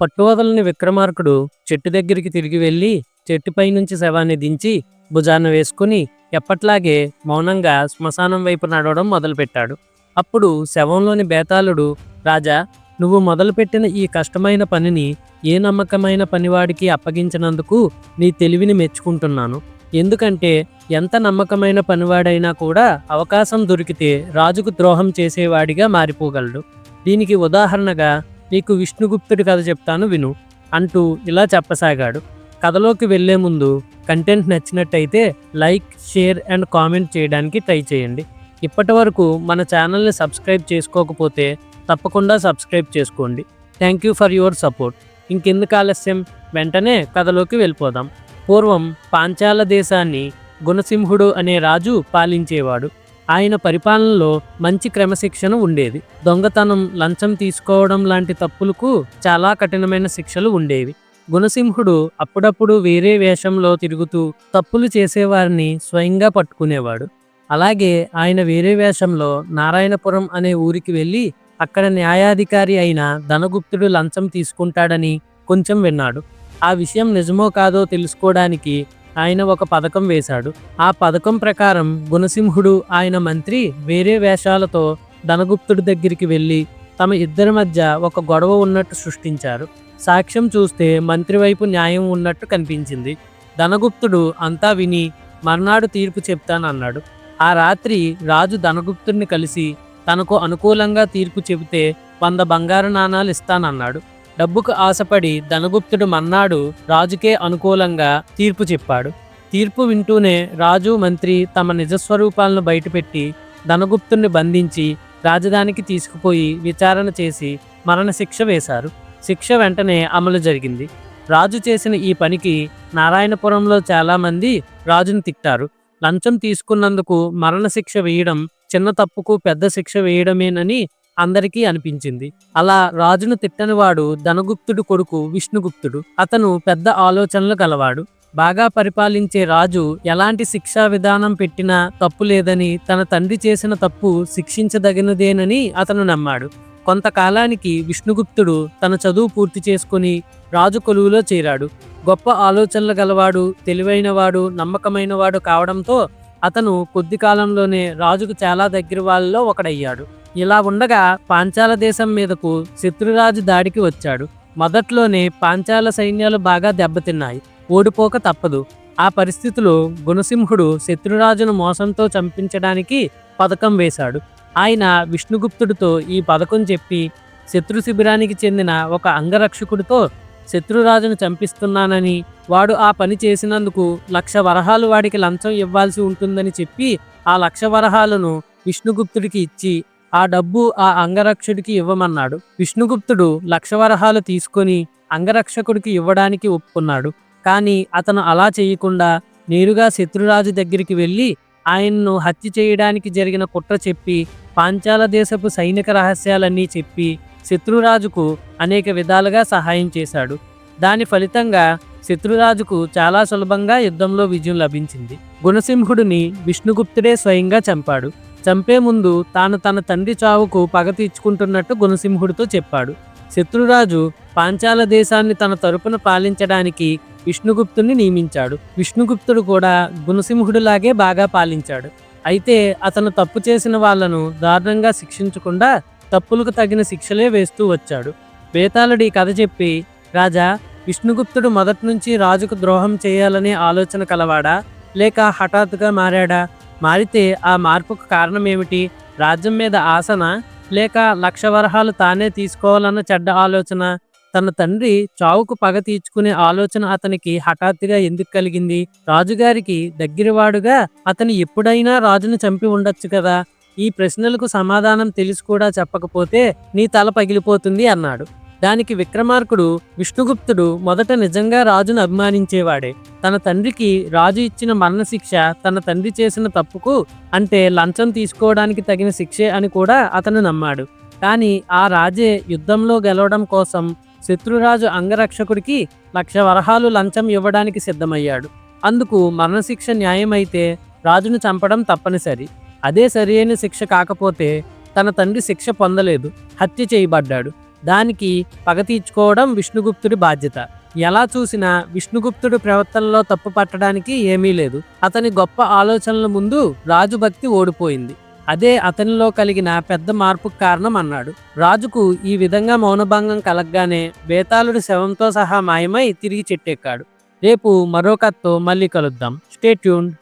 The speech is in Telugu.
పట్టువదలని విక్రమార్కుడు చెట్టు దగ్గరికి తిరిగి వెళ్ళి చెట్టుపై నుంచి శవాన్ని దించి భుజాన వేసుకుని ఎప్పట్లాగే మౌనంగా శ్మశానం వైపు నడవడం మొదలుపెట్టాడు. అప్పుడు శవంలోని బేతాళుడు రాజా నువ్వు మొదలుపెట్టిన ఈ కష్టమైన పనిని ఏ నమ్మకమైన పనివాడికి అప్పగించినందుకు నీ తెలివిని మెచ్చుకుంటున్నాను. ఎందుకంటే ఎంత నమ్మకమైన పనివాడైనా కూడా అవకాశం దొరికితే రాజుకు ద్రోహం చేసేవాడిగా మారిపోగలడు. దీనికి ఉదాహరణగా నీకు విష్ణుగుప్తుడి కథ చెప్తాను విను అంటూ ఇలా చెప్పసాగాడు. కథలోకి వెళ్ళే ముందు కంటెంట్ నచ్చినట్టయితే లైక్ షేర్ అండ్ కామెంట్ చేయడానికి ట్రై చేయండి. ఇప్పటి వరకు మన ఛానల్ని సబ్స్క్రైబ్ చేసుకోకపోతే తప్పకుండా సబ్స్క్రైబ్ చేసుకోండి. Thank you for your support. ఇంకెందుకు ఆలస్యం? వెంటనే కథలోకి వెళ్ళిపోదాం. పూర్వం పాంచాల దేశాన్ని గుణసింహుడు అనే రాజు పాలించేవాడు. ఆయన పరిపాలనలో మంచి క్రమశిక్షణ ఉండేది. దొంగతనం లంచం తీసుకోవడం లాంటి తప్పులకు చాలా కఠినమైన శిక్షలు ఉండేవి. గుణసింహుడు అప్పుడప్పుడు వేరే వేషంలో తిరుగుతూ తప్పులు చేసేవారిని స్వయంగా పట్టుకునేవాడు. అలాగే ఆయన వేరే వేషంలో నారాయణపురం అనే ఊరికి వెళ్ళి అక్కడ న్యాయాధికారి అయిన ధనగుప్తుడు లంచం తీసుకుంటాడని కొంచెం విన్నాడు. ఆ విషయం నిజమో కాదో తెలుసుకోవడానికి ఆయన ఒక పథకం వేశాడు. ఆ పథకం ప్రకారం గుణసింహుడు ఆయన మంత్రి వేరే వేషాలతో ధనగుప్తుడి దగ్గరికి వెళ్ళి తమ ఇద్దరి మధ్య ఒక గొడవ ఉన్నట్టు సృష్టించారు. సాక్ష్యం చూస్తే మంత్రి వైపు న్యాయం ఉన్నట్టు కనిపించింది. ధనగుప్తుడు అంతా విని మర్నాడు తీర్పు చెప్తానన్నాడు. ఆ రాత్రి రాజు ధనగుప్తుడిని కలిసి తనకు అనుకూలంగా తీర్పు చెబితే వంద బంగారు నాణాలు ఇస్తానన్నాడు. డబ్బుకు ఆశపడి ధనగుప్తుడు మన్నాడు రాజుకే అనుకూలంగా తీర్పు చెప్పాడు. తీర్పు వింటూనే రాజు మంత్రి తమ నిజస్వరూపాలను బయటపెట్టి ధనగుప్తుడిని బంధించి రాజధానికి తీసుకుపోయి విచారణ చేసి మరణశిక్ష వేశారు. శిక్ష వెంటనే అమలు జరిగింది. రాజు చేసిన ఈ పనికి నారాయణపురంలో చాలామంది రాజును తిట్టారు. లంచం తీసుకున్నందుకు మరణశిక్ష వేయడం చిన్న తప్పుకు పెద్ద శిక్ష వేయడమేనని అందరికీ అనిపించింది. అలా రాజును తిట్టనివాడు ధనగుప్తుడు కొడుకు విష్ణుగుప్తుడు. అతను పెద్ద ఆలోచనలు గలవాడు. బాగా పరిపాలించే రాజు ఎలాంటి శిక్షా విధానం పెట్టినా తప్పు లేదని తన తండ్రి చేసిన తప్పు శిక్షించదగినదేనని అతను నమ్మాడు. కొంతకాలానికి విష్ణుగుప్తుడు తన చదువు పూర్తి చేసుకుని రాజు కొలువులో చేరాడు. గొప్ప ఆలోచనలు గలవాడు తెలివైనవాడు నమ్మకమైనవాడు కావడంతో అతను కొద్ది కాలంలోనే రాజుకు చాలా దగ్గర వాళ్ళలో ఒకడయ్యాడు. ఇలా ఉండగా పాంచాల దేశం మీదకు శత్రురాజు దాడికి వచ్చాడు. మొదట్లోనే పాంచాల సైన్యాలు బాగా దెబ్బతిన్నాయి. ఓడిపోక తప్పదు. ఆ పరిస్థితిలో గుణసింహుడు శత్రురాజును మోసంతో చంపించడానికి పథకం వేశాడు. ఆయన విష్ణుగుప్తుడితో ఈ పథకం చెప్పి శత్రు శిబిరానికి చెందిన ఒక అంగరక్షకుడితో శత్రురాజును చంపిస్తున్నానని వాడు ఆ పని చేసినందుకు లక్ష వరహాలు వాడికి లంచం ఇవ్వాల్సి ఉంటుందని చెప్పి ఆ లక్ష వరహాలను విష్ణుగుప్తుడికి ఇచ్చి ఆ డబ్బు ఆ అంగరక్షుడికి ఇవ్వమన్నాడు. విష్ణుగుప్తుడు లక్షవరహాలు తీసుకుని తీసుకొని అంగరక్షకుడికి ఇవ్వడానికి ఒప్పుకున్నాడు. కానీ అతను అలా చేయకుండా నేరుగా శత్రురాజు దగ్గరికి వెళ్ళి ఆయన్ను హత్య చేయడానికి జరిగిన కుట్ర చెప్పి పాంచాల దేశపు సైనిక రహస్యాలన్నీ చెప్పి శత్రురాజుకు అనేక విధాలుగా సహాయం చేశాడు. దాని ఫలితంగా శత్రురాజుకు చాలా సులభంగా యుద్ధంలో విజయం లభించింది. గుణసింహుడిని విష్ణుగుప్తుడే స్వయంగా చంపాడు. చంపే ముందు తాను తన తండ్రి చావుకు పగ తీర్చుకుంటున్నట్టు గుణసింహుడితో చెప్పాడు. శత్రురాజు పాంచాల దేశాన్ని తన తరపున పాలించడానికి విష్ణుగుప్తుని నియమించాడు. విష్ణుగుప్తుడు కూడా గుణసింహుడిలాగే బాగా పాలించాడు. అయితే అతను తప్పు చేసిన వాళ్ళను దారుణంగా శిక్షించకుండా తప్పులకు తగిన శిక్షలే వేస్తూ వచ్చాడు. బేతాళుడి కథ చెప్పి రాజా విష్ణుగుప్తుడు మొదటి నుంచి రాజుకు ద్రోహం చేయాలనే ఆలోచన కలవాడా? లేక హఠాత్తుగా మారాడా? మారితే ఆ మార్పుకు కారణం ఏమిటి రాజ్యం మీద ఆసన? లేక లక్ష వరహాలు తానే తీసుకోవాలన్న చెడ్డ ఆలోచన? తన తండ్రి చావుకు పగ తీర్చుకునే ఆలోచన అతనికి హఠాత్తుగా ఎందుకు కలిగింది? రాజుగారికి దగ్గరవాడుగా అతను ఎప్పుడైనా రాజును చంపి ఉండొచ్చు కదా? ఈ ప్రశ్నలకు సమాధానం తెలిసి కూడా చెప్పకపోతే నీ తల పగిలిపోతుంది అన్నాడు. దానికి విక్రమార్కుడు విష్ణుగుప్తుడు మొదట నిజంగా రాజును అభిమానించేవాడే. తన తండ్రికి రాజు ఇచ్చిన మరణశిక్ష తన తండ్రి చేసిన తప్పుకు అంటే లంచం తీసుకోవడానికి తగిన శిక్షే అని కూడా అతను నమ్మాడు. కానీ ఆ రాజే యుద్ధంలో గెలవడం కోసం శత్రురాజు అంగరక్షకుడికి లక్ష వరహాలు లంచం ఇవ్వడానికి సిద్ధమయ్యాడు. అందుకు మరణశిక్ష న్యాయమైతే రాజును చంపడం తప్పనిసరి. అదే సరియైన శిక్ష కాకపోతే తన తండ్రి శిక్ష పొందలేదు. హత్య చేయబడ్డాడు. దానికి పగ తీర్చుకోవడం విష్ణుగుప్తుడి బాధ్యత. ఎలా చూసినా విష్ణుగుప్తుడు ప్రవర్తనలో తప్పు పట్టడానికి ఏమీ లేదు. అతని గొప్ప ఆలోచనల ముందు రాజు భక్తి ఓడిపోయింది. అదే అతనిలో కలిగిన పెద్ద మార్పుకు కారణం అన్నాడు. రాజుకు ఈ విధంగా మౌనభంగం కలగగానే బేతాళుడి శవంతో సహా మాయమై తిరిగి చెట్టెక్కాడు. రేపు మరో కథతో మళ్ళీ కలుద్దాం. Stay tune